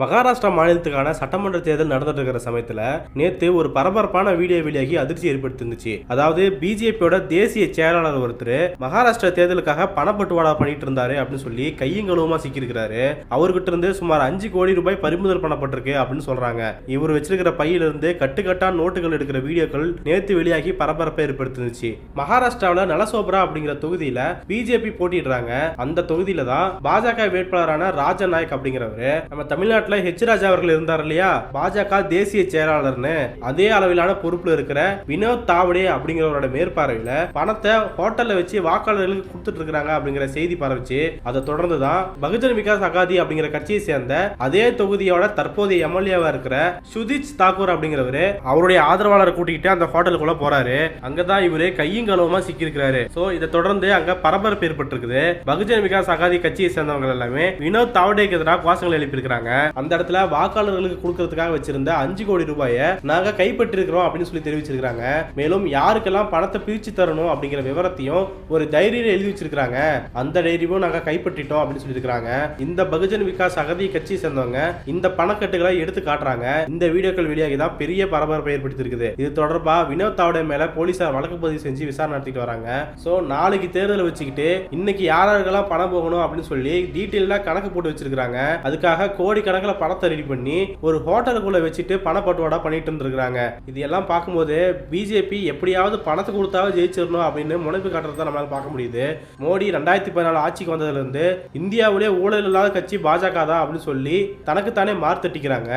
மகாராஷ்டிரா மாநிலத்துக்கான சட்டமன்ற தேர்தல் நடந்துட்டு இருக்கிற சமயத்துல நேத்து ஒரு பரபரப்பான வீடியோ வெளியாகி அதிர்ச்சி ஏற்படுத்திருந்துச்சு. அதாவது பிஜேபியோட தேசிய செயலாளர் ஒருத்தர் மகாராஷ்டிரா தேர்தலுக்காக பணப்பட்டுவாடா பண்ணிட்டு இருந்தாரு அப்படின்னு சொல்லி கையும் சிக்கியிருக்கிறாரு. அவர்கிட்ட இருந்து சுமார் அஞ்சு கோடி ரூபாய் பறிமுதல் பண்ணப்பட்டிருக்கு அப்படின்னு சொல்றாங்க. இவர் வச்சிருக்கிற பையில இருந்து கட்டுக்கட்டா நோட்டுகள் எடுக்கிற வீடியோக்கள் நேத்து வெளியாகி பரபரப்பை ஏற்படுத்திருந்துச்சு. மகாராஷ்டிராவில் நலசோப்ரா அப்படிங்கிற தொகுதியில பிஜேபி போட்டிடுறாங்க அந்த தொகுதியில தான் பாஜக வேட்பாளரான ராஜா நாயக் அப்படிங்கிறவரு நம்ம தமிழ்நாட்டில் ஹெச் ராஜா அவர்கள் இருந்தார் இல்லையா? பாஜக தேசிய செயலாளர்னு. அதே அளவிலான பொறுப்புல இருக்கிற வினோத் தாவடே அப்படிங்கிறவரோட மேற்பார்வையில பணத்தை ஹோட்டல்ல வச்சு வாக்காளர்களுக்கு கொடுத்துட்டு இருக்கிறாங்க அப்படிங்கிற செய்தி பரவிச்சு. அதை தொடர்ந்து தான் பகுஜன் விகாஸ் அகாதி அப்படிங்கிற கட்சியை சேர்ந்த அதே தொகுதியோட தற்போதைய எம்எல்ஏவா இருக்கிற சுதிச் தாக்கூர் அப்படிங்கிறவரு அவருடைய ஆதரவாளரை கூட்டிக்கிட்டு அந்த ஹோட்டலுக்குள்ள போறாரு. அங்கதான் இவரு கையும் களவுமா சிக்கியிருக்கிறாரு. சோ இதை தொடர்ந்து அங்க பரபரப்பு ஏற்பட்டிருக்குது. பகுஜன் விகாஸ் அகாதி கட்சியை சேர்ந்தவங்க எல்லாமே வினோத் தாவடேக்கு எதிராக கோஷங்கள் எழுப்பியிருக்கிறாங்க. அந்த இடத்துல வாக்காளர்களுக்கு கொடுக்கறதுக்காக வச்சிருந்த அஞ்சு கோடி ரூபாயை நாங்க கைப்பற்றிருக்கிறோம் அப்படின்னு சொல்லி தெரிவிச்சிருக்காங்க மேலும் யாருக்கெல்லாம் பணத்தை பிரிச்சு தரணும் அப்படிங்கிற விவரத்தையும் ஒரு டைரியில எழுதி வச்சிருக்காங்க அந்த டைரியும் நாங்க கைப்பற்றிட்டோம் அப்படின்னு சொல்லியிருக்காங்க இந்த பகுஜன் விகாஸ் அகதி கட்சியை சேர்ந்தவங்க இந்த பணக்கட்டுகளை எடுத்து காட்டுறாங்க. இந்த வீடியோக்கள் வெளியாகி தான் பெரிய பரபரப்பை ஏற்படுத்தியிருக்குது. இது தொடர்பாக வினோத் தாவடே மேல போலீசார் வழக்கு பதிவு செஞ்சு விசாரணை நடத்திட்டு வராங்க. ஸோ நாளைக்கு தேர்தலை வச்சுக்கிட்டு இன்னைக்கு யாரெல்லாம் பணம் போகணும் அப்படின்னு சொல்லி டீட்டெயிலாக கணக்கு போட்டு வச்சிருக்காங்க அதுக்காக கோடி கணக்கில் பணத்தை ரெடி பண்ணி ஒரு ஹோட்டலுக்குள்ள வச்சுட்டு பணப்பட்டுவாடா பண்ணிட்டு இருந்திருக்காங்க இது எல்லாம் பார்க்கும்போது பிஜேபி எப்படியாவது பணத்தை கொடுத்தாவது ஜெயிச்சிடணும் அப்படின்னு முனைப்பு காட்டுறதை நம்மளால பார்க்க முடியுது. மோடி ரெண்டாயிரத்தி பதினாலு ஆட்சிக்கு வந்ததுலேருந்து இந்தியாவிலேயே இந்தியாவிலே ஊழல் இல்லாத கட்சி பாஜக தான் அப்படின்னு சொல்லி தனக்குத்தானே மார்த்தட்டிக்கிறாங்க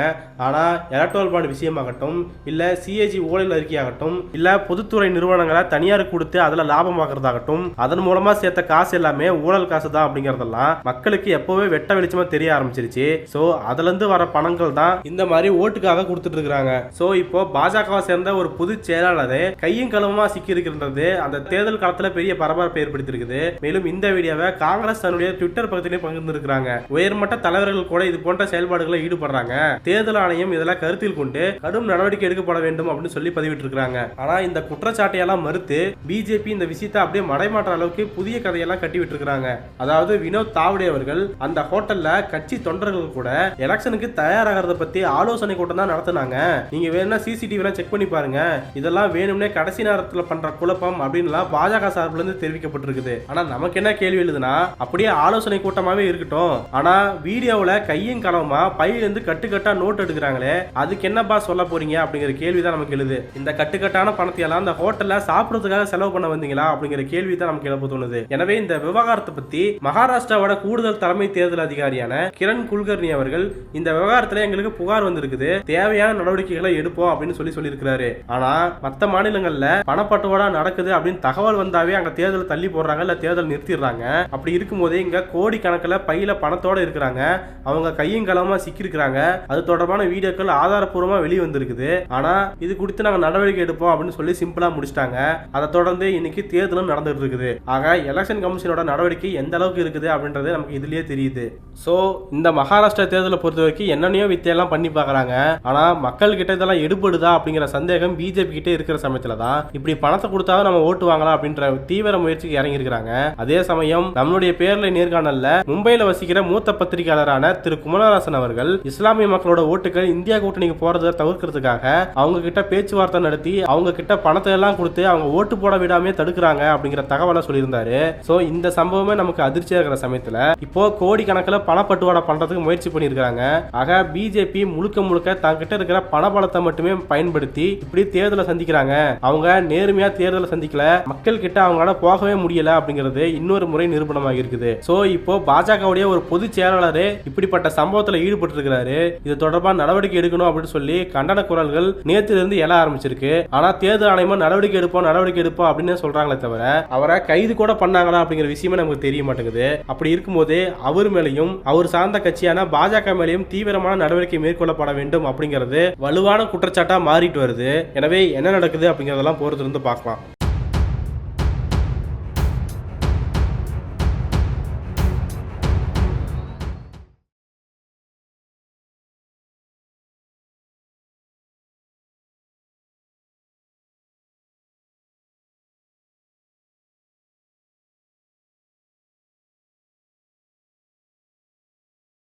ஆனால் எலக்ட்ரல் பாண்ட் விஷயமாகட்டும் இல்லை சிஏஜி ஊழல் அறிக்கையாகட்டும் இல்லை பொதுத்துறை நிறுவனங்களை தனியாருக்கு கொடுத்து அதில் லாபம் பார்க்கறதாகட்டும் அதன் மூலமாக சேர்த்த காசு எல்லாமே ஊழல் காசு தான் அப்படிங்கிறதெல்லாம் மக்களுக்கு எப்போவே வெட்ட வெளிச்சமாக தெரிய ஆரம்பிச்சிருச்சு. ஸோ அதுல இருந்து வர பணங்கள் தான் இந்த மாதிரி ஓட்டுக்காக கொடுத்துட்டு இருக்காங்க சோ இப்போ பாஜகவை சேர்ந்த ஒரு பொது செயலாளரே கையும் களவுமா சிக்கி இருக்கின்றது அந்த தேர்தல் காலத்துல பெரிய பரபரப்பை ஏற்படுத்தியிருக்குது. மேலும் இந்த வீடியோவை காங்கிரஸ் தன்னுடைய ட்விட்டர் பக்கத்திலே பகிர்ந்திருக்கிறாங்க உயர்மட்ட தலைவர்கள் கூட இது போன்ற செயல்பாடுகளை ஈடுபடுறாங்க. தேர்தல் ஆணையம் இதெல்லாம் கருத்தில் கொண்டு கடும் நடவடிக்கை எடுக்கப்பட வேண்டும் அப்படின்னு சொல்லி பதிவிட்டு இருக்காங்க ஆனா இந்த குற்றச்சாட்டை எல்லாம் மறுத்து பிஜேபி இந்த விஷயத்தை அப்படியே மடைமாற்ற அளவுக்கு புதிய கதையெல்லாம் கட்டி விட்டுருக்காங்க அதாவது வினோத் தாவடே அவர்கள் அந்த ஹோட்டல்ல கட்சி தொண்டர்கள் கூட எலெக்ஷனுக்கு தயாராகிறத பத்தி ஆலோசனை கூட்டம் தான் நடத்துனாங்க. நீங்க வேணும்னா சிசிடிவி செக் பண்ணி பாருங்க. இதெல்லாம் வேணும்னே கடைசி நேரத்துல பண்ற குழப்பம் அப்படின்லாம் பாஜக சார்புல இருந்து தெரிவிக்கப்பட்டிருக்குது. ஆனா நமக்கு என்ன கேள்வி எழுதுனா அப்படியே ஆலோசனை கூட்டமாவே இருக்கட்டும். ஆனா வீடியோவில் கையும் களவுமா பையில இருந்து கட்டுக்கட்டா நோட் எடுக்கிறாங்களே அதுக்கு என்னப்பா சொல்ல போறீங்க அப்படிங்கிற கேள்வி தான் நமக்கு எழுது. இந்த கட்டுக்கட்டான பணத்தை எல்லாம் அந்த ஹோட்டல்ல சாப்பிட்றதுக்காக செலவு பண்ண வந்தீங்களா அப்படிங்கிற கேள்வி தான் நமக்கு எழுப்ப தோணுது. எனவே இந்த விவகாரத்தை பத்தி மகாராஷ்டிராவோட கூடுதல் தலைமை தேர்தல் அதிகாரியான கிரண் குல்கர்னி அவர்கள் இந்த விவகாரத்துல எங்களுக்கு புகார் வந்திருக்குது. தேவையான நடவடிக்கைகளை எடுப்போம் அப்படின்னு சொல்லி சொல்லியிருக்கிறாரு. ஆனா மத்த மாநிலங்கள்ல பணப்பட்டுவாடா நடக்குது அப்படின்னு தகவல் வந்தாவே அங்க தேர்தல் தள்ளி போடுறாங்க இல்ல தேர்தல் நிறுத்திடுறாங்க. அப்படி இருக்கும்போதே இங்க கோடி கணக்குல பையில பணத்தோட இருக்கிறாங்க. அவங்க கையும் களமா சிக்கியிருக்கிறாங்க. அது தொடர்பான வீடியோக்கள் ஆதாரப்பூர்வமா வெளியே வந்திருக்குது ஆனா இது குறித்து நாங்க நடவடிக்கை எடுப்போம் அப்படின்னு சொல்லி சிம்பிளா முடிச்சிட்டாங்க. அதை தொடர்ந்து இன்னைக்கு தேர்தலும் நடந்துட்டு இருக்குது ஆக எலெக்ஷன் கமிஷனோட நடவடிக்கை எந்த அளவுக்கு இருக்குது அப்படின்றது நமக்கு இதுலயே தெரியுது. சோ இந்த மகாராஷ்டிரா தேர்தலை பொறுத்த வரைக்கும் என்னென்னயோ வித்தையெல்லாம் பண்ணி பார்க்கறாங்க. ஆனால் மக்கள் கிட்ட இதெல்லாம் எடுபடுதா அப்படிங்கிற சந்தேகம் பிஜேபி கிட்ட இருக்கிற சமயத்தில் தான். இப்படி பணத்தை கொடுத்தாவது நம்ம ஓட்டு வாங்கலாம் அப்படின்ற தீவிர முயற்சிக்கு இறங்கி இருக்கிறாங்க அதே சமயம் நம்மளுடைய பேர்ல நேர்காணல்ல மும்பையில் வசிக்கிற மூத்த பத்திரிகையாளரான திரு குமரராசன் அவர்கள் இஸ்லாமிய மக்களோட ஓட்டுகள் இந்தியா கூட்டணிக்கு போறதை தவிர்க்கிறதுக்காக அவங்க கிட்ட பேச்சுவார்த்தை நடத்தி அவங்க கிட்ட பணத்தை எல்லாம் கொடுத்து அவங்க ஓட்டு போட விடாமே தடுக்கிறாங்க அப்படிங்கிற தகவலை சொல்லியிருந்தாரு. ஸோ இந்த சம்பவமே நமக்கு அதிர்ச்சியாக இருக்கிற சமயத்தில் இப்போ கோடி கணக்கில் பணப்பட்டுவாடா பண்றதுக்கு முயற்சி பண்ணியிருக்காங்க ஆக பிஜேபி முழுக்க முழுக்க தங்கிட்ட இருக்கிற பணபலத்தை மட்டுமே பயன்படுத்தி இப்படி தேர்தலை சந்திக்கிறாங்க. அவங்க நேர்மையா தேர்தலை சந்திக்கல. மக்கள் கிட்ட அவங்களால போகவே முடியல அப்படிங்கிறது இன்னொரு முறை நிரூபணமாக இருக்குது. சோ இப்போ பாஜகவுடைய ஒரு பொதுச் செயலாளரே இப்படிப்பட்ட சம்பவத்துல ஈடுபட்டு இருக்கிறாரு இது தொடர்பாக நடவடிக்கை எடுக்கணும் அப்படின்னு சொல்லி கண்டன குரல்கள் நேத்துல இருந்து எழ ஆரம்பிச்சிருக்கு. ஆனா தேர்தல் ஆணையமும் நடவடிக்கை எடுப்போம் நடவடிக்கை எடுப்போம் அப்படின்னு சொல்றாங்களே தவிர அவரை கைது கூட பண்ணாங்களா அப்படிங்கிற விஷயமே நமக்கு தெரிய மாட்டேங்குது. அப்படி இருக்கும்போது அவர் மேலையும் அவர் சார்ந்த கட்சியான பாஜக மேலேயும் தீவிரமான நடவடிக்கை மேற்கொள்ளப்பட வேண்டும் அப்படிங்கிறது வலுவான குற்றச்சாட்டா மாறிட்டு வருது. எனவே என்ன நடக்குது அப்படிங்கறதெல்லாம் பொறுத்திருந்து பார்க்கலாம்.